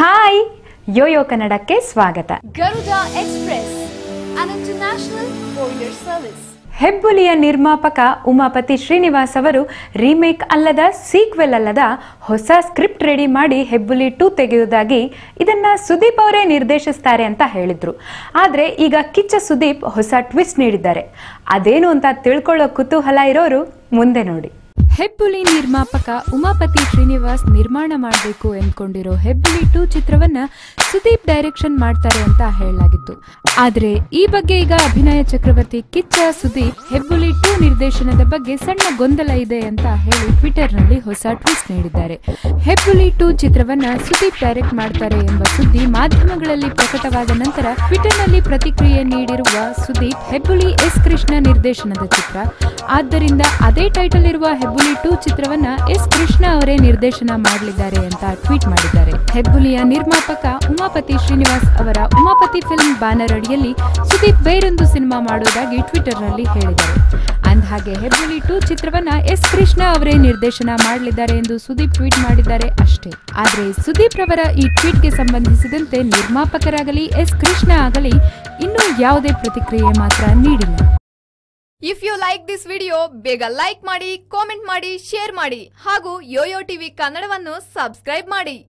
Hi Yoyo ಕನ್ನಡಕ್ಕೆ ಸ್ವಾಗತ. Garuda express international service. ಹೆಬ್ಬುಲಿಯ ನಿರ್ಮಾಪಕ ಉಮಾಪತಿ ಶ್ರೀನಿವಾಸ್ ಅವರು ರೀಮೇಕ್ ಅಲ್ಲದ ಸೀಕ್ವೆಲ್ ಅಲ್ಲದ ಹೊಸ ಸ್ಕ್ರಿಪ್ಟ್ ರೆಡಿ ಮಾಡಿ ಹೆಬ್ಬುಲಿ ಟೂ ತೆಗೆಯುವುದಾಗಿ ಇದನ್ನ ಸುದೀಪ್ ಅವರೇ ನಿರ್ದೇಶಿಸ್ತಾರೆ ಅಂತ ಹೇಳಿದ್ರು. ಆದ್ರೆ ಈಗ ಕಿಚ್ಚ ಸುದೀಪ್ ಹೊಸ ಟ್ವಿಸ್ಟ್ ನೀಡಿದ್ದಾರೆ. ಅದೇನು ಅಂತ ತಿಳ್ಕೊಳ್ಳೋ ಕುತೂಹಲ ಇರೋರು ಮುಂದೆ ನೋಡಿ. ಹೆಬ್ಬುಲಿ ನಿರ್ಮಾಪಕ ಉಮಾಪತಿ ಶ್ರೀನಿವಾಸ್ ನಿರ್ಮಾಣ ಮಾಡಬೇಕು ಎಂದ್ಕೊಂಡಿರೋ ಹೆಬ್ಬುಲಿ ಟು ಚಿತ್ರವನ್ನ ಸುದೀಪ್ ಡೈರೆಕ್ಷನ್ ಮಾಡ್ತಾರೆ ಅಂತ ಹೇಳಲಾಗಿತ್ತು. ಆದ್ರೆ ಈ ಬಗ್ಗೆ ಈಗ ಅಭಿನಯ ಚಕ್ರವರ್ತಿ ಕಿಚ್ಚ, ಸುದೀಪ್ ಹೆಬ್ಬುಲಿ ಟೂ ನಿರ್ದೇಶನದ ಬಗ್ಗೆ ಸಣ್ಣ ಗೊಂದಲ ಇದೆ ಅಂತ ಹೇಳಿ ಟ್ವಿಟರ್ನಲ್ಲಿ ಹೊಸ ಟ್ವೀಟ್ ನೀಡಿದ್ದಾರೆ. ಹೆಬ್ಬುಲಿ ಟೂ ಚಿತ್ರವನ್ನ ಸುದೀಪ್ ಡೈರೆಕ್ಟ್ ಮಾಡ್ತಾರೆ ಎಂಬ ಸುದ್ದಿ ಮಾಧ್ಯಮಗಳಲ್ಲಿ ಪ್ರಕಟವಾದ ನಂತರ ಟ್ವಿಟರ್ನಲ್ಲಿ ಪ್ರತಿಕ್ರಿಯೆ ನೀಡಿರುವ ಸುದೀಪ್ ಹೆಬ್ಬುಲಿ ಎಸ್ ಕೃಷ್ಣ ನಿರ್ದೇಶನದ ಚಿತ್ರ. ಆದ್ದರಿಂದ ಅದೇ ಟೈಟಲ್ ಇರುವ ಹೆಬ್ಬುಲಿ ಟೂ ಚಿತ್ರವನ್ನ ಎಸ್ ಕೃಷ್ಣ ಅವರೇ ನಿರ್ದೇಶನ ಮಾಡಲಿದ್ದಾರೆ ಅಂತ ಟ್ವೀಟ್ ಮಾಡಿದ್ದಾರೆ. ಹೆಬ್ಬುಲಿಯ ನಿರ್ಮಾಪಕ ಉಮಾಪತಿ ಶ್ರೀನಿವಾಸ್ ಅವರ ಉಮಾಪತಿ ಫಿಲ್ಮ್ ಬ್ಯಾನರ್ ಅಡಿಯಲ್ಲಿ ಸುದೀಪ್ ಬೇರೊಂದು ಸಿನಿಮಾ ಮಾಡುವುದಾಗಿ ಟ್ವಿಟರ್ನಲ್ಲಿ ಹೇಳಿದರು. ಅಂದಹಾಗೆ ಹೆಬ್ಬುಳಿ ಟು ಚಿತ್ರವನ್ನ ಎಸ್ ಕೃಷ್ಣ ಅವರೇ ನಿರ್ದೇಶನ ಮಾಡಲಿದ್ದಾರೆ ಎಂದು ಸುದೀಪ್ ಟ್ವೀಟ್ ಮಾಡಿದ್ದಾರೆ ಅಷ್ಟೇ. ಆದರೆ, ಸುದೀಪ್ ರವರ ಈ ಟ್ವೀಟ್ಗೆ ಸಂಬಂಧಿಸಿದಂತೆ ನಿರ್ಮಾಪಕರಾಗಲಿ, ಎಸ್ ಕೃಷ್ಣ ಆಗಲಿ ಇನ್ನೂ ಯಾವುದೇ ಪ್ರತಿಕ್ರಿಯೆ ಮಾತ್ರ ನೀಡಿಲ್ಲ. If you like this video ಬೇಗ ಲೈಕ್ ಮಾಡಿ ಕಾಮೆಂಟ್ ಮಾಡಿ ಶೇರ್ ಮಾಡಿ ಹಾಗೂ ಯೋಯೋ ಟಿವಿ ಕನ್ನಡವನ್ನು ಸಬ್ಸ್ಕ್ರೈಬ್ ಮಾಡಿ.